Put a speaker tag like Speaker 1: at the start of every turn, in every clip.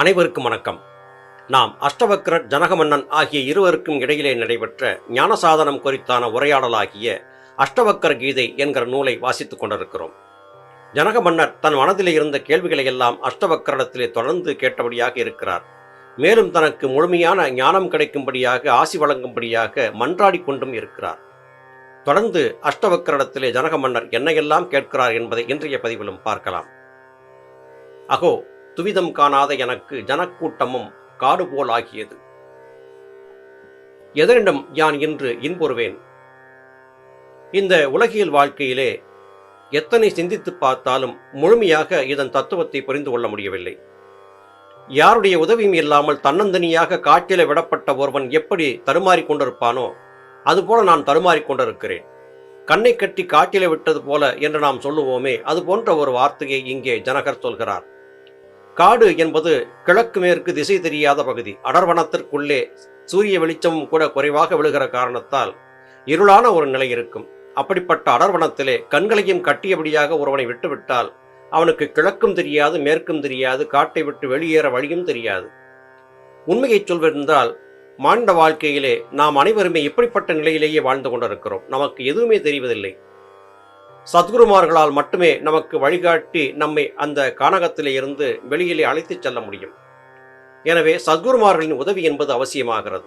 Speaker 1: அனைவருக்கும் வணக்கம். நாம் அஷ்டவக்ரர் ஜனகமன்னன் ஆகிய இருவருக்கும் இடையிலே நடைபெற்ற ஞானசாதனம் குறித்தான உரையாடலாகிய அஷ்டவக்கர கீதை என்கிற நூலை வாசித்துக் கொண்டிருக்கிறோம். ஜனகமன்னர் தன் மனதிலே இருந்த கேள்விகளை எல்லாம் அஷ்டவக்கரிடத்திலே தொடர்ந்து கேட்டபடியாக இருக்கிறார். மேலும் தனக்கு முழுமையான ஞானம் கிடைக்கும்படியாக ஆசி வழங்கும்படியாக மன்றாடி கொண்டும் இருக்கிறார். தொடர்ந்து அஷ்டவக்கரிடத்திலே ஜனகமன்னர் என்னையெல்லாம் கேட்கிறார் என்பதை இன்றைய பதிவிலும் பார்க்கலாம். அகோ துவிதம் காணாத எனக்கு ஜனக்கூட்டமும் காடு போல் ஆகியது எதனிடம் யான் இன்று இன்புறுவேன்? இந்த உலகியல் வாழ்க்கையிலே எத்தனை சிந்தித்து பார்த்தாலும் முழுமையாக இதன் தத்துவத்தை புரிந்து கொள்ள முடியவில்லை. யாருடைய உதவியும் இல்லாமல் தன்னந்தனியாக காற்றில விடப்பட்ட ஒருவன் எப்படி தடுமாறிக் கொண்டிருப்பானோ அதுபோல நான் தடுமாறிக் கொண்டிருக்கிறேன். கண்ணை கட்டி காற்றில விட்டது போல என்று நாம் சொல்லுவோமே அது போன்ற ஒரு வார்த்தையை இங்கே ஜனகர் சொல்கிறார். காடு என்பது கிழக்கு மேற்கு திசை தெரியாத பகுதி. அடர்வனத்திற்குள்ளே சூரிய வெளிச்சமும் கூட குறைவாக விழுகிற காரணத்தால் இருளான ஒரு நிலை இருக்கும். அப்படிப்பட்ட அடர்வனத்திலே கண்களையும் கட்டியபடியாக ஒருவனை விட்டுவிட்டால் அவனுக்கு கிழக்கும் தெரியாது மேற்கும் தெரியாது காட்டை விட்டு வெளியேற வழியும் தெரியாது. உண்மையைச் சொல்வதென்றால் மாண்ட வாழ்க்கையிலே நாம் அனைவருமே இப்படிப்பட்ட நிலையிலேயே வாழ்ந்து கொண்டிருக்கிறோம். நமக்கு எதுவுமே தெரிவதில்லை. சத்குருமார்களால் மட்டுமே நமக்கு வழிகாட்டி நம்மை அந்த கானகத்திலே இருந்து வெளியிலே அழைத்துச் செல்ல முடியும். எனவே சத்குருமார்களின் உதவி என்பது அவசியமாகிறது.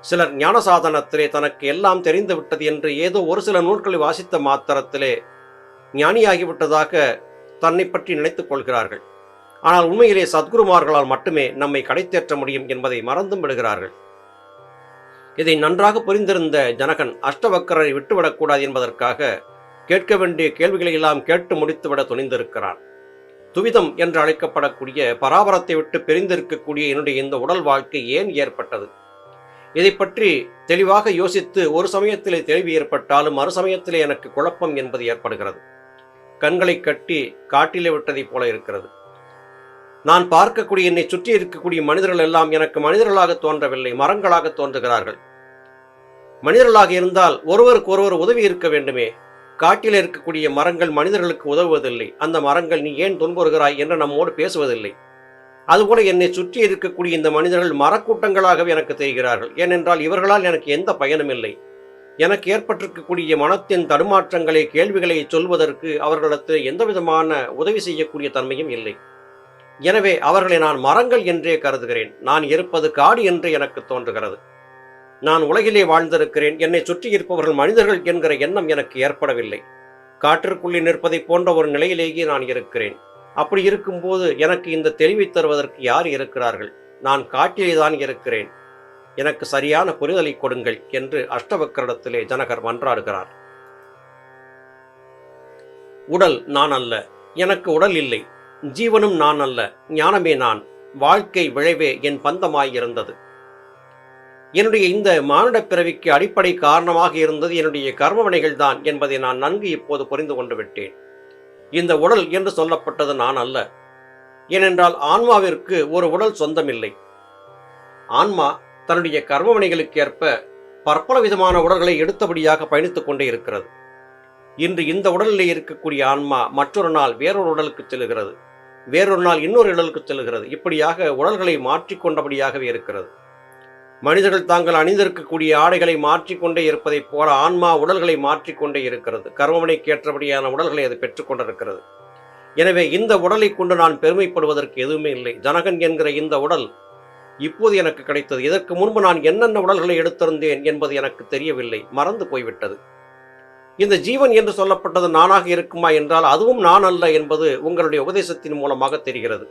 Speaker 1: சிலர் ஞான சாதனத்திலே தனக்கு எல்லாம் தெரிந்து விட்டது என்று ஏதோ ஒரு சில நூல்களை வாசித்த மாத்திரத்திலே ஞானியாகிவிட்டதாக தன்னை பற்றி நினைத்துக் கொள்கிறார்கள். ஆனால் உண்மையிலே சத்குருமார்களால் மட்டுமே நம்மை கடைத்தேற்ற முடியும் என்பதை மறந்தும் விடுகிறார்கள். இதை நன்றாக புரிந்திருந்த ஜனகன் அஷ்டவக்கரரை விட்டுவிடக்கூடாது என்பதற்காக கேட்க வேண்டிய கேள்விகளை எல்லாம் கேட்டு முடித்துவிட துணிந்திருக்கிறான். துவிதம் என்று அழைக்கப்படக்கூடிய பராபரத்தை விட்டு பிரிந்திருக்கக்கூடிய என்னுடைய இந்த உடல் வாழ்க்கை ஏன் ஏற்பட்டது? இதை பற்றி தெளிவாக யோசித்து ஒரு சமயத்திலே தெளிவு ஏற்பட்டாலும் மறு சமயத்திலே எனக்கு குழப்பம் என்பது ஏற்படுகிறது. கண்களை கட்டி காட்டிலே விட்டதைப் போல இருக்கிறது. நான் பார்க்கக்கூடிய என்னை சுற்றி இருக்கக்கூடிய மனிதர்கள் எல்லாம் எனக்கு மனிதர்களாக தோன்றவில்லை மரங்களாக தோன்றுகிறார்கள். மனிதர்களாக இருந்தால் ஒருவருக்கு ஒருவர் உதவி இருக்க வேண்டுமே? காட்டில் இருக்கக்கூடிய மரங்கள் மனிதர்களுக்கு உதவுவதில்லை. அந்த மரங்கள் நீ ஏன் துன்புறுகிறாய் என்று நம்மோடு பேசுவதில்லை. அதுபோல என்னை சுற்றி இருக்கக்கூடிய இந்த மனிதர்கள் மரக்கூட்டங்களாகவே எனக்கு தெரிகிறார்கள். ஏனென்றால் இவர்களால் எனக்கு எந்த பயனும் இல்லை. எனக்கு ஏற்பட்டிருக்கக்கூடிய மனத்தின் தடுமாற்றங்களை கேள்விகளை சொல்வதற்கு அவர்களிடத்தில் எந்த விதமான உதவி செய்யக்கூடிய தன்மையும் இல்லை. எனவே அவர்களை நான் மரங்கள் என்றே கருதுகிறேன். நான் இருப்பது காடு என்று எனக்கு தோன்றுகிறது. நான் உலகிலே வாழ்ந்திருக்கிறேன் என்னை சுற்றி இருப்பவர்கள் மனிதர்கள் என்கிற எண்ணம் எனக்கு ஏற்படவில்லை. காற்றிற்குள்ளே நிற்பதைப் போன்ற ஒரு நிலையிலேயே நான் இருக்கிறேன். அப்படி இருக்கும்போது எனக்கு இந்த தெளிவை தருவதற்கு யார் இருக்கிறார்கள்? நான் காட்டிலே தான் இருக்கிறேன். எனக்கு சரியான புரிதலை கொடுங்கள் என்று அஷ்டவக்கரிடத்திலே ஜனகர் மன்றாடுகிறார். உடல் நான் அல்ல. எனக்கு உடல் இல்லை. ஜீவனும் நான் அல்ல. ஞானமே நான். வாழ்க்கை விளைவே என் பந்தமாயிருந்தது என்னுடைய இந்த மானுட பிறவிக்கு அடிப்படை காரணமாக இருந்தது என்னுடைய கர்மவினைகள் தான் என்பதை நான் நன்கு இப்போது புரிந்து கொண்டு விட்டேன். இந்த உடல் என்று சொல்லப்பட்டது நான் அல்ல. ஏனென்றால் ஆன்மாவிற்கு ஒரு உடல் சொந்தமில்லை. ஆன்மா தன்னுடைய கர்மவினைகளுக்கு ஏற்ப பற்பல விதமான உடல்களை எடுத்தபடியாக பயணித்துக் கொண்டே இருக்கிறது. இன்று இந்த உடலிலே இருக்கக்கூடிய ஆன்மா மற்றொரு நாள் வேறொரு உடலுக்கு செல்கிறது வேறொரு நாள் இன்னொரு உடலுக்கு செல்கிறது இப்படியாக உடல்களை மாற்றிக்கொண்டபடியாகவே இருக்கிறது. மனிதர்கள் தாங்கள் அணிந்திருக்கக்கூடிய ஆடைகளை மாற்றிக்கொண்டே இருப்பதைப் போல ஆன்மா உடல்களை மாற்றிக்கொண்டே இருக்கிறது. கர்மவனைக்கு ஏற்றபடியான உடல்களை அது பெற்றுக்கொண்டிருக்கிறது எனவே இந்த உடலை கொண்டு நான் பெருமைப்படுவதற்கு எதுவுமே இல்லை. ஜனகன் என்கிற இந்த உடல் இப்போது எனக்கு கிடைத்தது. இதற்கு முன்பு நான் என்னென்ன உடல்களை எடுத்திருந்தேன் என்பது எனக்கு தெரியவில்லை. மறந்து போய்விட்டது. இந்த ஜீவன் என்று சொல்லப்பட்டது நானாக இருக்குமா என்றால் அதுவும் நான் அல்ல என்பது உங்களுடைய உபதேசத்தின் மூலமாக தெரிகிறது.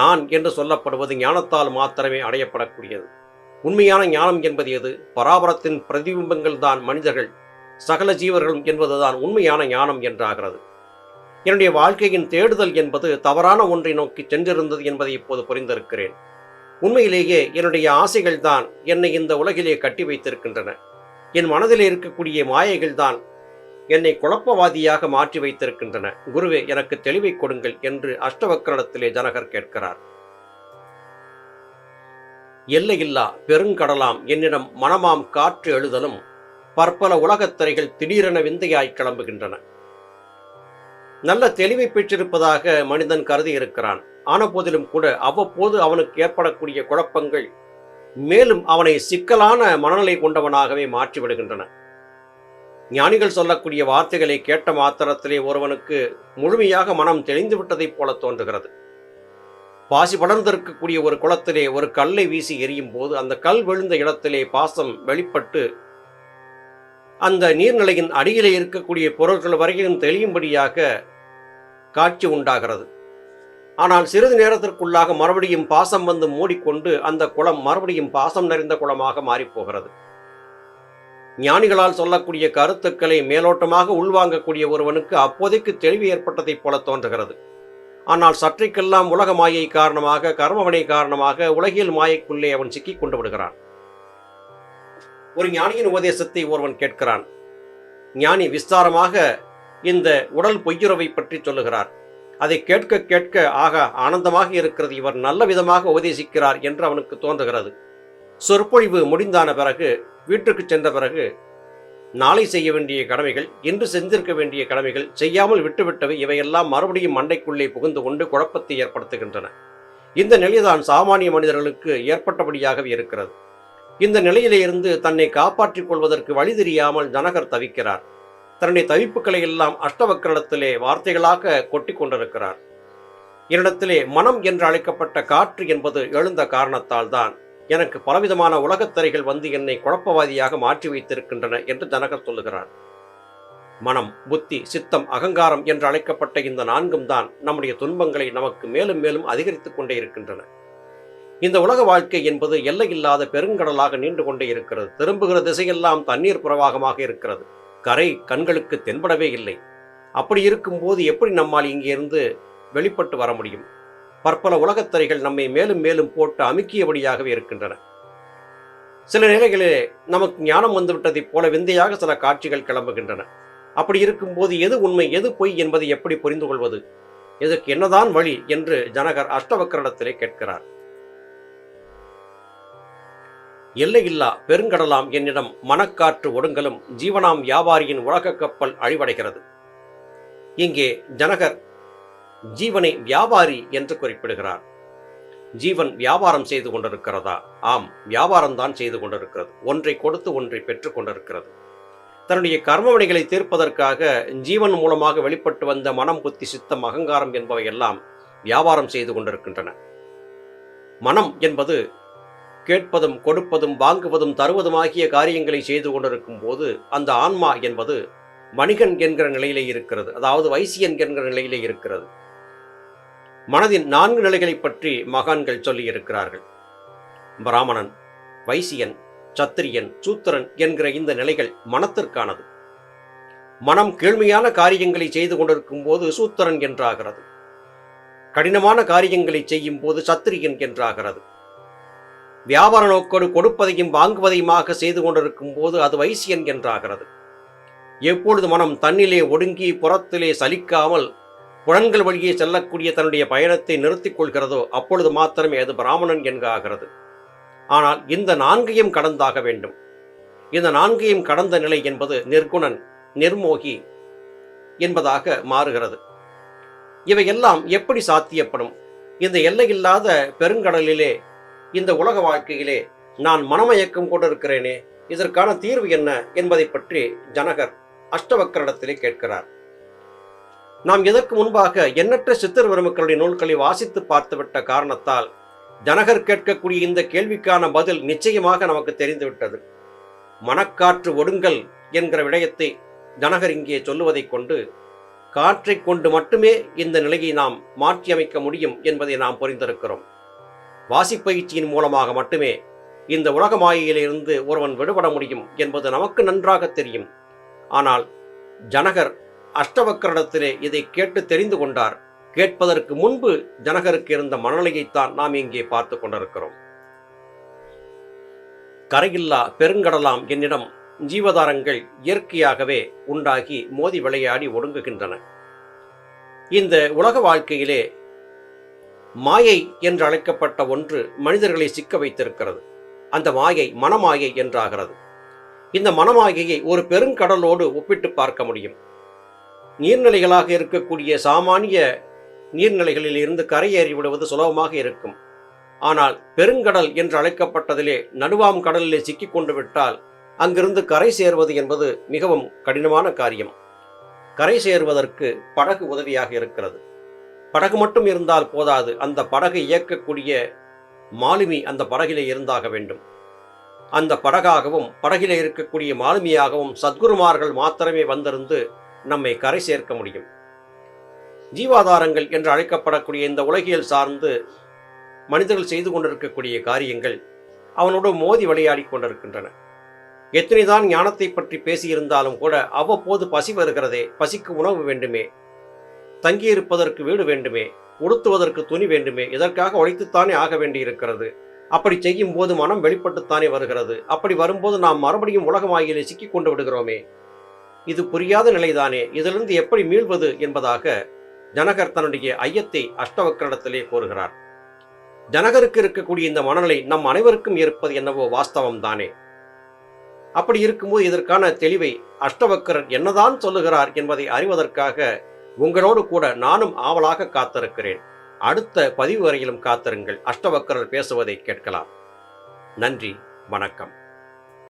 Speaker 1: நான் என்று சொல்லப்படுவது ஞானத்தால் மாத்திரமே அடையப்படக்கூடியது. உண்மையான ஞானம் என்பது எது? பராபரத்தின் பிரதிபிம்பங்கள் தான் மனிதர்கள் சகல ஜீவர்களும் என்பதுதான் உண்மையான ஞானம் என்றாகிறது. என்னுடைய வாழ்க்கையின் தேடுதல் என்பது தவறான ஒன்றை நோக்கி சென்றிருந்தது என்பதை இப்போது புரிந்திருக்கிறேன். உண்மையிலேயே என்னுடைய ஆசைகள் தான் என்னை இந்த உலகிலே கட்டி வைத்திருக்கின்றன. என் மனதில் இருக்கக்கூடிய மாயைகள் தான் என்னை குழப்பவாதியாக மாற்றி வைத்திருக்கின்றன. குருவே எனக்கு தெளிவை கொடுங்கள் என்று அஷ்டவக்கரிடத்திலே ஜனகர் கேட்கிறார். எல்லையில்லா பெருங்கடலாம் என்னிடம் மனமாம் காற்று எழுதலும் பற்பல உலகத்திரைகள் திடீரென விந்தையாய் கிளம்புகின்றன. நல்ல தெளிவை பெற்றிருப்பதாக மனிதன் கருதி இருக்கிறான் ஆன போதிலும் கூட அவ்வப்போது அவனுக்கு ஏற்படக்கூடிய குழப்பங்கள் மேலும் அவனை சிக்கலான மனநிலை கொண்டவனாகவே மாற்றிவிடுகின்றன. ஞானிகள் சொல்லக்கூடிய வார்த்தைகளை கேட்ட மாத்திரத்திலே ஒருவனுக்கு முழுமையாக மனம் தெளிந்து விட்டதைப் போல தோன்றுகிறது. பாசி படர்ந்திருக்கக்கூடிய ஒரு குளத்திலே ஒரு கல்லை வீசி எரியும் போது அந்த கல் விழுந்த இடத்திலே பாசம் வெளிப்பட்டு அந்த நீர்நிலையின் அடியிலே இருக்கக்கூடிய பொருட்கள் வரையிலும் தெளியும்படியாக காட்சி உண்டாகிறது. ஆனால் சிறிது நேரத்திற்குள்ளாக மறுபடியும் பாசம் வந்து மூடிக்கொண்டு அந்த குளம் மறுபடியும் பாசம் நிறைந்த குளமாக மாறிப்போகிறது. ஞானிகளால் சொல்லக்கூடிய கருத்துக்களை மேலோட்டமாக உள்வாங்கக்கூடிய ஒருவனுக்கு அப்போதைக்கு தெளிவு ஏற்பட்டதைப் போல தோன்றுகிறது. ஆனால் சற்றைக்கெல்லாம் உலக மாயை காரணமாக கர்மவனை காரணமாக உலகியல் மாயைக்குள்ளே அவன் சிக்கி கொண்டு விடுகிறான். ஒரு ஞானியின் உபதேசத்தை ஒருவன் கேட்கிறான். ஞானி விஸ்தாரமாக இந்த உடல் பொய்யுறவை பற்றி சொல்லுகிறார். அதை கேட்க கேட்க ஆக ஆனந்தமாக இருக்கிறது. இவர் நல்ல விதமாக உபதேசிக்கிறார் என்று அவனுக்கு தோன்றுகிறது. சொற்பொழிவு முடிந்தான பிறகு வீட்டுக்கு சென்ற பிறகு நாளை செய்ய வேண்டிய கடமைகள் இன்று செஞ்சிருக்க வேண்டிய கடமைகள் செய்யாமல் விட்டுவிட்டவை இவையெல்லாம் மறுபடியும் மண்டைக்குள்ளே புகுந்து கொண்டு குழப்பத்தை ஏற்படுத்துகின்றன. இந்த நிலைதான் சாமானிய மனிதர்களுக்கு ஏற்பட்டபடியாகவே இருக்கிறது. இந்த நிலையிலே இருந்து தன்னை காப்பாற்றிக் கொள்வதற்கு வழி தெரியாமல் ஜனகர் தவிக்கிறார். தன்னுடைய தவிப்புகளை எல்லாம் அஷ்டவக்கரத்திலே வார்த்தைகளாக கொட்டி கொண்டிருக்கிறார். என்னிடத்திலே மனம் என்று அழைக்கப்பட்ட காற்று என்பது எழுந்த காரணத்தால் தான் எனக்கு பலவிதமான உலகத்தரைகள் வந்து என்னை குழப்பவாதியாக மாற்றி வைத்திருக்கின்றன என்று ஜனகர் சொல்லுகிறார். மனம் புத்தி சித்தம் அகங்காரம் என்று அழைக்கப்பட்ட இந்த நான்கும் தான் நம்முடைய துன்பங்களை நமக்கு மேலும் மேலும் அதிகரித்துக் கொண்டே இருக்கின்றன. இந்த உலக வாழ்க்கை என்பது எல்லையில்லாத பெருங்கடலாக நீண்டு கொண்டே இருக்கிறது. திரும்புகிற திசையெல்லாம் தண்ணீர் பிரவாகமாக இருக்கிறது. கரை கண்களுக்கு தென்படவே இல்லை. அப்படி இருக்கும்போது எப்படி நம்மால் இங்கிருந்து வெளிப்பட்டு வர முடியும்? பற்பல உலகத்தரைகள் நம்மை மேலும் மேலும் போட்டு அமுக்கியபடியாகவே இருக்கின்றன. சில நிலைகளிலே நமக்கு ஞானம் வந்துவிட்டதைப் போல விந்தையாக சில காட்சிகள் கிளம்புகின்றன. அப்படி இருக்கும்போது எது உண்மை எது பொய் என்பதை எப்படி புரிந்து கொள்வது? இதற்கு என்னதான் வழி என்று ஜனகர் அஷ்டவக்கரிடத்திலே கேட்கிறார். எல்லையில்லா பெருங்கடலாம் என்னிடம் மனக்காற்று ஒடுங்கலும் ஜீவனாம் வியாபாரியின் உலகக் கப்பல் அழிவடைகிறது. இங்கே ஜனகர் ஜீவனை வியாபாரி என்று குறிப்பிடுகிறார். ஜீவன் வியாபாரம் செய்து கொண்டிருக்கிறதா? ஆம் வியாபாரம் தான் செய்து கொண்டிருக்கிறது. ஒன்றை கொடுத்து ஒன்றை பெற்றுக் கொண்டிருக்கிறது. தன்னுடைய கர்மவினைகளை தீர்ப்பதற்காக ஜீவன் மூலமாக வெளிப்பட்டு வந்த மனம் புத்தி சித்தம் அகங்காரம் என்பவை எல்லாம் வியாபாரம் செய்து கொண்டிருக்கின்றன. மனம் என்பது கேட்பதும் கொடுப்பதும் வாங்குவதும் தருவதும் ஆகிய காரியங்களை செய்து கொண்டிருக்கும் போது அந்த ஆன்மா என்பது வணிகன் என்கிற நிலையிலே இருக்கிறது. அதாவது வைசியன் என்கிற நிலையிலே இருக்கிறது. மனதின் நான்கு நிலைகளைப் பற்றி மகான்கள் சொல்லி இருக்கிறார்கள் பிராமணன் வைசியன் சத்திரியன் சூத்திரன் என்கிற இந்த நிலைகள் மனத்திற்கானது. மனம் கீழ்மையான காரியங்களை செய்து கொண்டிருக்கும் போது சூத்திரன் என்றாகிறது. கடினமான காரியங்களை செய்யும் போது சத்திரியன் என்றாகிறது. வியாபார நோக்கோடு கொடுப்பதையும் வாங்குவதையுமாக செய்து கொண்டிருக்கும் போது அது வைசியன் என்றாகிறது. எப்பொழுது மனம் தன்னிலே ஒடுங்கி புறத்திலே சலிக்காமல் புலன்கள் வழியே செல்லக்கூடிய தன்னுடைய பயணத்தை நிறுத்திக் கொள்கிறதோ அப்பொழுது மாத்திரமே அது பிராமணன் என்காகிறது ஆனால் இந்த நான்கையும் கடந்தாக வேண்டும். இந்த நான்கையும் கடந்த நிலை என்பது நிர்குணன் நிர்மோகி என்பதாக மாறுகிறது. இவையெல்லாம் எப்படி சாத்தியப்படும்? இந்த எல்லையில்லாத பெருங்கடலிலே இந்த உலக வாழ்க்கையிலே நான் மனமயக்கம் கொண்டிருக்கிறேனே இதற்கான தீர்வு என்ன என்பதை பற்றி ஜனகர் அஷ்டவக்கரிடத்திலே கேட்கிறார். நாம் இதற்கு முன்பாக எண்ணற்ற சித்தர் பெருமக்களுடைய நூல்களை வாசித்து பார்த்துவிட்ட காரணத்தால் ஜனகர் கேட்கக்கூடிய இந்த கேள்விக்கான பதில் நிச்சயமாக நமக்கு தெரிந்துவிட்டது. மனக்காற்று ஒடுங்கல் என்கிற விடயத்தை ஜனகர் இங்கே சொல்லுவதைக் கொண்டு காற்றை கொண்டு மட்டுமே இந்த நிலையை நாம் மாற்றியமைக்க முடியும் என்பதை நாம் புரிந்திருக்கிறோம். வாசிப்பயிற்சியின் மூலமாக மட்டுமே இந்த உலக மாயையிலிருந்து ஒருவன் விடுபட முடியும் என்பது நமக்கு நன்றாக தெரியும். ஆனால் ஜனகர் அஷ்டவக்கரணத்திலே இதை கேட்டு தெரிந்து கொண்டார். கேட்பதற்கு முன்பு ஜனகருக்கு இருந்த மனநிலையைத்தான் நாம் இங்கே பார்த்து கொண்டிருக்கிறோம். கரையில்லா பெருங்கடலாம் என்னிடம் ஜீவதாரங்கள் இயற்கையாகவே உண்டாகி மோதி விளையாடி ஒடுங்குகின்றன. இந்த உலக வாழ்க்கையிலே மாயை என்று அழைக்கப்பட்ட ஒன்று மனிதர்களை சிக்க வைத்திருக்கிறது. அந்த மாயை மனமாயை என்றாகிறது. இந்த மனமாயையை ஒரு பெருங்கடலோடு ஒப்பிட்டு பார்க்க முடியும். நீர்நிலைகளாக இருக்கக்கூடிய சாமானிய நீர்நிலைகளில் இருந்து கரையேறி விடுவது சுலபமாக இருக்கும். ஆனால் பெருங்கடல் என்று அழைக்கப்பட்டதிலே நடுவாம் கடலிலே சிக்கிக் கொண்டு விட்டால் அங்கிருந்து கரை சேர்வது என்பது மிகவும் கடினமான காரியம். கரை சேருவதற்கு படகு உதவியாக இருக்கிறது. படகு மட்டும் இருந்தால் போதாது. அந்த படகை இயக்கக்கூடிய மாலுமி அந்த படகிலே இருந்தாக வேண்டும். அந்த படகாகவும் படகிலே இருக்கக்கூடிய மாலுமியாகவும் சத்குருமார்கள் மாத்திரமே வந்திருந்து நம்மை கரை சேர்க்க முடியும். ஜீவாதாரங்கள் என்று அழைக்கப்படக்கூடிய இந்த உலகியல் சார்ந்து மனிதர்கள் செய்து கொண்டிருக்கக்கூடிய காரியங்கள் அவனோடு மோதி விளையாடி கொண்டிருக்கின்றன. எத்தனைதான் ஞானத்தை பற்றி பேசியிருந்தாலும் கூட அவ்வப்போது பசி வருகிறதே பசிக்கு உணவு வேண்டுமே தங்கியிருப்பதற்கு வீடு வேண்டுமே உடுத்துவதற்கு துணி வேண்டுமே இதற்காக உழைத்துத்தானே ஆக வேண்டியிருக்கிறது? அப்படி செய்யும் போது மனம் வெளிப்பட்டுத்தானே வருகிறது. அப்படி வரும்போது நாம் மறுபடியும் உலகமாகியிலே சிக்கிக் கொண்டு விடுகிறோமே இது புரியாத நிலைதானே? இதிலிருந்து எப்படி மீள்வது என்பதாக ஜனகர் தன்னுடைய ஐயத்தை அஷ்டவக்கரிடத்திலே கூறுகிறார் ஜனகருக்கு இருக்கக்கூடிய இந்த மனநிலை நம் அனைவருக்கும் இருப்பது என்னவோ வாஸ்தவம் தானே அப்படி இருக்கும்போது இதற்கான தெளிவை அஷ்டவக்கரர் என்னதான் சொல்லுகிறார் என்பதை அறிவதற்காக உங்களோடு கூட நானும் ஆவலாக காத்திருக்கிறேன். அடுத்த பதிவு வரையிலும் காத்திருங்கள். அஷ்டவக்கரர் பேசுவதை கேட்கலாம். நன்றி. வணக்கம்.